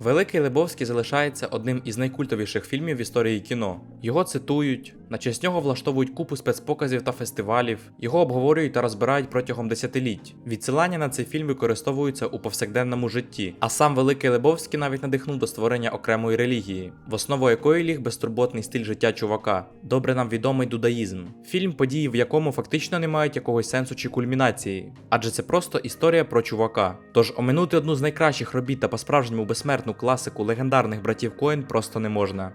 Великий Лебовський залишається одним із найкультовіших фільмів в історії кіно. Його цитують, на честь нього влаштовують купу спецпоказів та фестивалів, його обговорюють та розбирають протягом десятиліть. Відсилання на цей фільм використовуються у повсякденному житті. А сам Великий Лебовський навіть надихнув до створення окремої релігії, в основу якої ліг безтурботний стиль життя чувака, добре нам відомий дудаїзм. Фільм, події в якому фактично не мають якогось сенсу чи кульмінації, адже це просто історія про чувака. Тож оминути одну з найкращих робіт та по-справжньому безсмертну класику легендарних братів Коін просто не можна.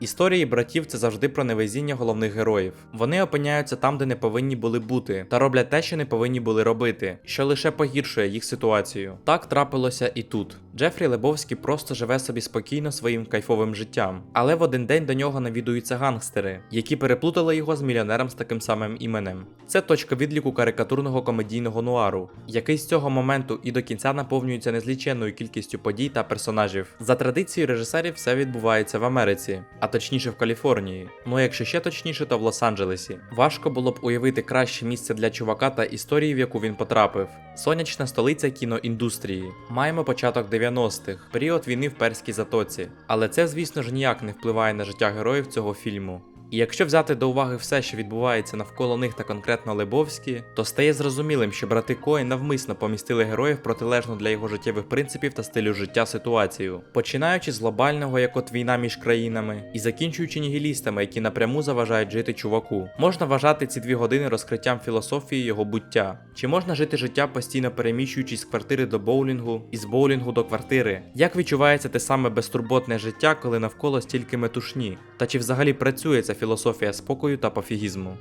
Історії братів це завжди про невезіння головних героїв. Вони опиняються там, де не повинні були бути, та роблять те, що не повинні були робити, що лише погіршує їх ситуацію. Так трапилося і тут. Джефрі Лебовський просто живе собі спокійно своїм кайфовим життям, але в один день до нього навідуються гангстери, які переплутали його з мільйонером з таким самим іменем. Це точка відліку карикатурного комедійного нуару, який з цього моменту і до кінця наповнюється незліченною кількістю подій та персонажів. За традицією режисерів, все відбувається в Америці, а точніше в Каліфорнії. Ну якщо ще точніше, то в Лос-Анджелесі. Важко було б уявити краще місце для чувака та історії, в яку він потрапив. Сонячна столиця кіноіндустрії. Маємо початок 90-х, період війни в Перській затоці. Але це, звісно ж, ніяк не впливає на життя героїв цього фільму. І якщо взяти до уваги все, що відбувається навколо них та конкретно Лебовські, то стає зрозумілим, що брати Коен навмисно помістили героїв протилежну для його життєвих принципів та стилю життя ситуацію, починаючи з глобального, як от війна між країнами, і закінчуючи нігілістами, які напряму заважають жити чуваку. Можна вважати ці дві години розкриттям філософії його буття. Чи можна жити життя постійно переміщуючись з квартири до боулінгу і з боулінгу до квартири? Як відчувається те саме безтурботне життя, коли навколо стільки метушні? Та чи взагалі працює ця філософія спокою та пофігізму?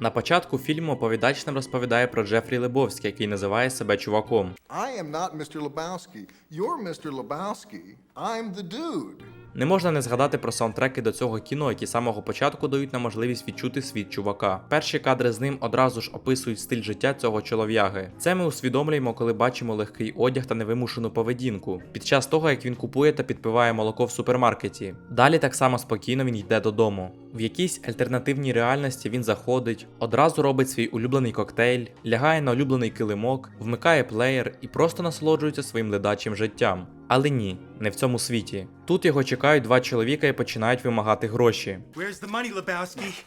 На початку фільму оповідач нам розповідає про Джефрі Лебовський, який називає себе чуваком. I am not Mr. Lebowski. You're Mr. Lebowski. I'm the dude. Не можна не згадати про саундтреки до цього кіно, які з самого початку дають нам можливість відчути світ чувака. Перші кадри з ним одразу ж описують стиль життя цього чолов'яги. Це ми усвідомлюємо, коли бачимо легкий одяг та невимушену поведінку під час того, як він купує та підпиває молоко в супермаркеті. Далі так само спокійно він йде додому. В якійсь альтернативній реальності він заходить, одразу робить свій улюблений коктейль, лягає на улюблений килимок, вмикає плеєр і просто насолоджується своїм ледачим життям. Але ні, не в цьому світі. Тут його чекають два чоловіка і починають вимагати гроші. Where's the money, Lebowski?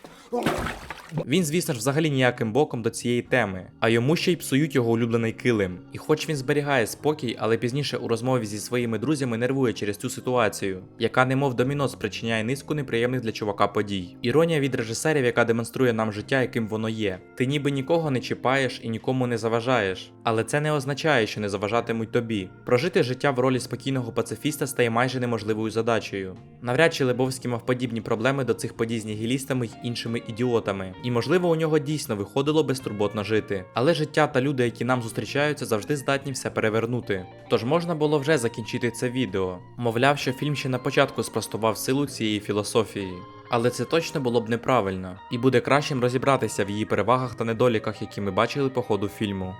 Він, звісно ж, взагалі ніяким боком до цієї теми, а йому ще й псують його улюблений килим. І хоч він зберігає спокій, але пізніше у розмові зі своїми друзями нервує через цю ситуацію, яка немов доміно спричиняє низку неприємних для чувака подій. Іронія від режисерів, яка демонструє нам життя, яким воно є. Ти ніби нікого не чіпаєш і нікому не заважаєш, але це не означає, що не заважатимуть тобі. Прожити життя в ролі спокійного пацифіста стає майже неможливою задачею. Навряд чи Лебовський мав подібні проблеми до цих подій з нігілістами й іншими ідіотами, і можливо у нього дійсно виходило безтурботно жити. Але життя та люди, які нам зустрічаються, завжди здатні все перевернути. Тож можна було вже закінчити це відео. Мовляв, що фільм ще на початку спростував силу цієї філософії. Але це точно було б неправильно, і буде кращим розібратися в її перевагах та недоліках, які ми бачили по ходу фільму.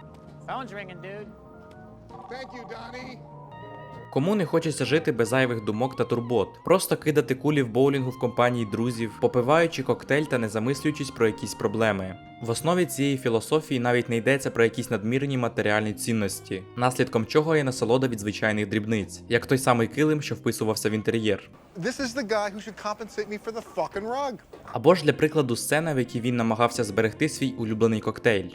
Phone's ringing, dude. Thank you, Donnie. Кому не хочеться жити без зайвих думок та турбот, просто кидати кулі в боулінгу в компанії друзів, попиваючи коктейль та не замислюючись про якісь проблеми. В основі цієї філософії навіть не йдеться про якісь надмірні матеріальні цінності, наслідком чого є насолода від звичайних дрібниць, як той самий килим, що вписувався в інтер'єр. Або ж для прикладу сцена, в якій він намагався зберегти свій улюблений коктейль.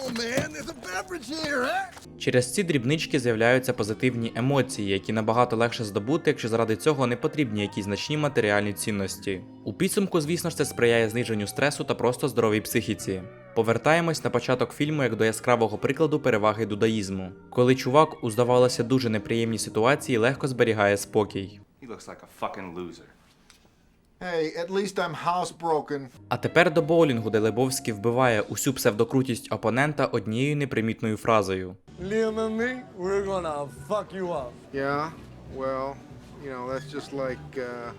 Huh? Через ці дрібнички з'являються позитивні емоції, які набагато легше здобути, якщо заради цього не потрібні якісь значні матеріальні цінності. У підсумку, звісно ж, це сприяє зниженню стресу та просто здоровій психіці. Повертаємось на початок фільму як до яскравого прикладу переваги дудаїзму, коли чувак у здавалося дуже неприємній ситуації легко зберігає спокій. He looks like a fucking loser. Hey, at least I'm housebroken. А тепер до боулінгу, де Лебовський вбиває усю псевдокрутість опонента однією непримітною фразою. Liam and me, we're gonna fuck you up. Yeah, well, you know, that's just like, uh,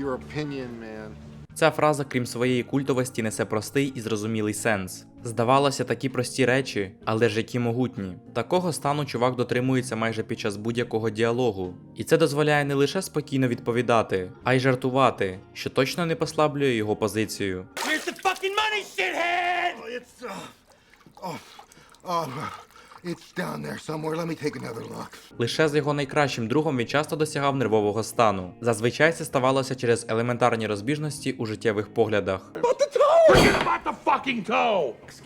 your opinion, man. Ця фраза, крім своєї культовості, несе простий і зрозумілий сенс. Здавалося, такі прості речі, але ж які могутні. Такого стану чувак дотримується майже під час будь-якого діалогу. І це дозволяє не лише спокійно відповідати, а й жартувати, що точно не послаблює його позицію. Where's the fucking money, shithead? It's, uh, oh, uh, It's down there somewhere. Let me take another look. Лише з його найкращим другом він часто досягав нервового стану. Зазвичай це ставалося через елементарні розбіжності у життєвих поглядах.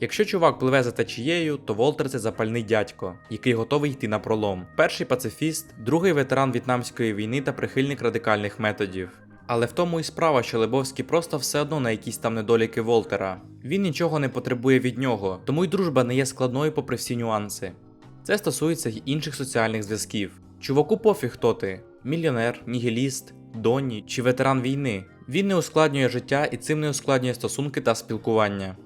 Якщо чувак пливе за течією, то Волтер це запальний дядько, який готовий йти на пролом. Перший пацифіст, другий ветеран В'єтнамської війни та прихильник радикальних методів. Але в тому і справа, що Лебовський просто все одно на якісь там недоліки Волтера. Він нічого не потребує від нього, тому й дружба не є складною попри всі нюанси. Це стосується й інших соціальних зв'язків. Чуваку пофіг хто ти мільйонер, нігіліст, Донні чи ветеран війни. Він не ускладнює життя і цим не ускладнює стосунки та спілкування.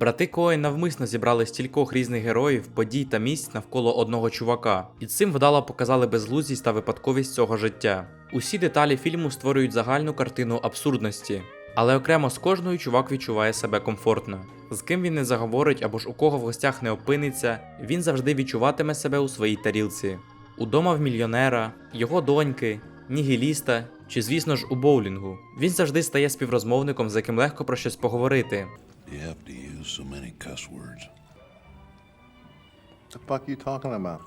Брати Коен навмисно зібрали стількох різних героїв, подій та місць навколо одного чувака, і цим вдало показали безглуздість та випадковість цього життя. Усі деталі фільму створюють загальну картину абсурдності, але окремо з кожною чувак відчуває себе комфортно. З ким він не заговорить або ж у кого в гостях не опиниться, він завжди відчуватиме себе у своїй тарілці. Удома в мільйонера, його доньки, нігіліста чи, звісно ж, у боулінгу. Він завжди стає співрозмовником, з яким легко про щось поговорити. You have to use so many cuss words. The fuck you talking about?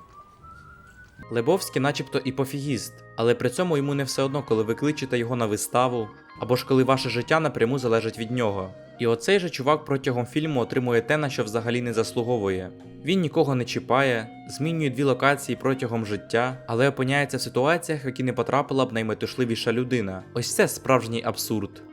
Лебовський начебто і пофігіст, але при цьому йому не все одно, коли ви кличете його на виставу, або ж коли ваше життя напряму залежить від нього. І оцей же чувак протягом фільму отримує те, на що взагалі не заслуговує. Він нікого не чіпає, змінює дві локації протягом життя, але опиняється в ситуаціях, в які не потрапила б найметушливіша людина. Ось це справжній абсурд.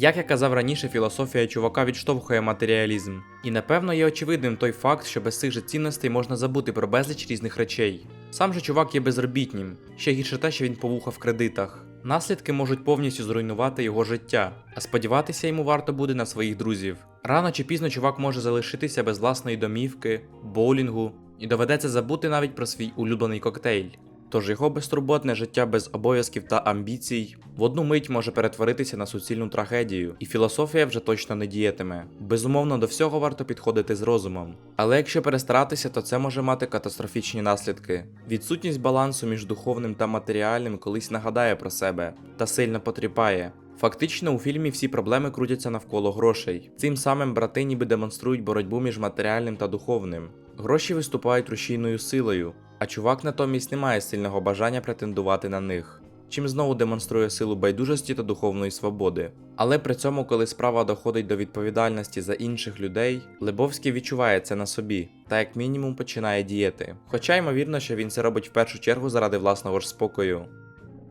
Як я казав раніше, філософія чувака відштовхує матеріалізм. І напевно є очевидним той факт, що без цих же цінностей можна забути про безліч різних речей. Сам же чувак є безробітнім, ще гірше те, що він повуха в кредитах. Наслідки можуть повністю зруйнувати його життя, а сподіватися йому варто буде на своїх друзів. Рано чи пізно чувак може залишитися без власної домівки, боулінгу, і доведеться забути навіть про свій улюблений коктейль. Тож його безтурботне життя без обов'язків та амбіцій в одну мить може перетворитися на суцільну трагедію, і філософія вже точно не діятиме. Безумовно, до всього варто підходити з розумом. Але якщо перестаратися, то це може мати катастрофічні наслідки. Відсутність балансу між духовним та матеріальним колись нагадає про себе та сильно потріпає. Фактично, у фільмі всі проблеми крутяться навколо грошей. Цим самим брати ніби демонструють боротьбу між матеріальним та духовним. Гроші виступають рушійною силою, а чувак натомість не має сильного бажання претендувати на них. Чим знову демонструє силу байдужості та духовної свободи. Але при цьому, коли справа доходить до відповідальності за інших людей, Лебовський відчуває це на собі та як мінімум починає діяти. Хоча ймовірно, що він це робить в першу чергу заради власного ж спокою.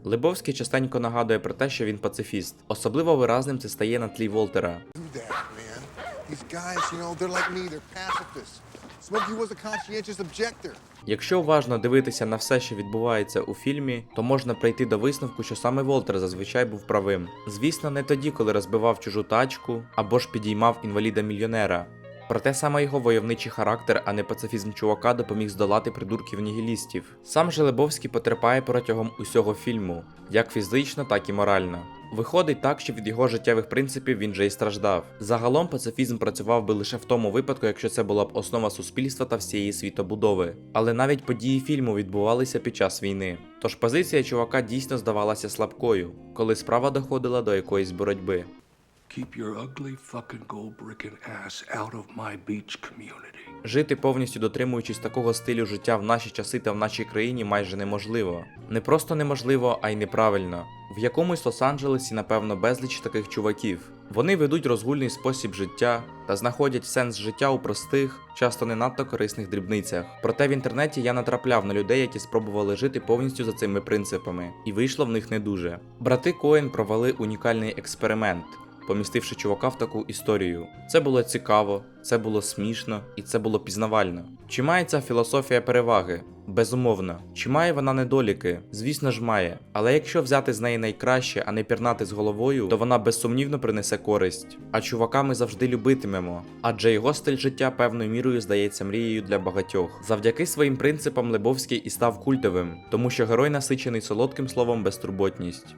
Лебовський частенько нагадує про те, що він пацифіст. Особливо виразним це стає на тлі Волтера. Якщо уважно дивитися на все, що відбувається у фільмі, то можна прийти до висновку, що саме Волтер зазвичай був правим. Звісно, не тоді, коли розбивав чужу тачку або ж підіймав інваліда-мільйонера. Проте саме його войовничий характер, а не пацифізм чувака допоміг здолати придурків нігілістів. Сам же Лебовський потерпає протягом усього фільму, як фізично, так і морально. Виходить так, що від його життєвих принципів він же і страждав. Загалом пацифізм працював би лише в тому випадку, якщо це була б основа суспільства та всієї світобудови. Але навіть події фільму відбувалися під час війни. Тож позиція чувака дійсно здавалася слабкою, коли справа доходила до якоїсь боротьби. Keep your ugly fucking gold brickin' ass out of my beach community. Жити повністю дотримуючись такого стилю життя в наші часи та в нашій країні майже неможливо. Не просто неможливо, а й неправильно. В якомусь Лос-Анджелесі, напевно, безліч таких чуваків. Вони ведуть розгульний спосіб життя та знаходять сенс життя у простих, часто не надто корисних дрібницях. Проте в інтернеті я натрапляв на людей, які спробували жити повністю за цими принципами, і вийшло в них не дуже. Брати Коен провели унікальний експеримент помістивши чувака в таку історію. Це було цікаво, це було смішно і це було пізнавально. Чи має ця філософія переваги? Безумовно. Чи має вона недоліки? Звісно ж має. Але якщо взяти з неї найкраще, а не пірнати з головою, то вона безсумнівно принесе користь. А чувака ми завжди любитимемо, адже його стиль життя певною мірою здається мрією для багатьох. Завдяки своїм принципам Лебовський і став культовим, тому що герой насичений солодким словом безтурботність.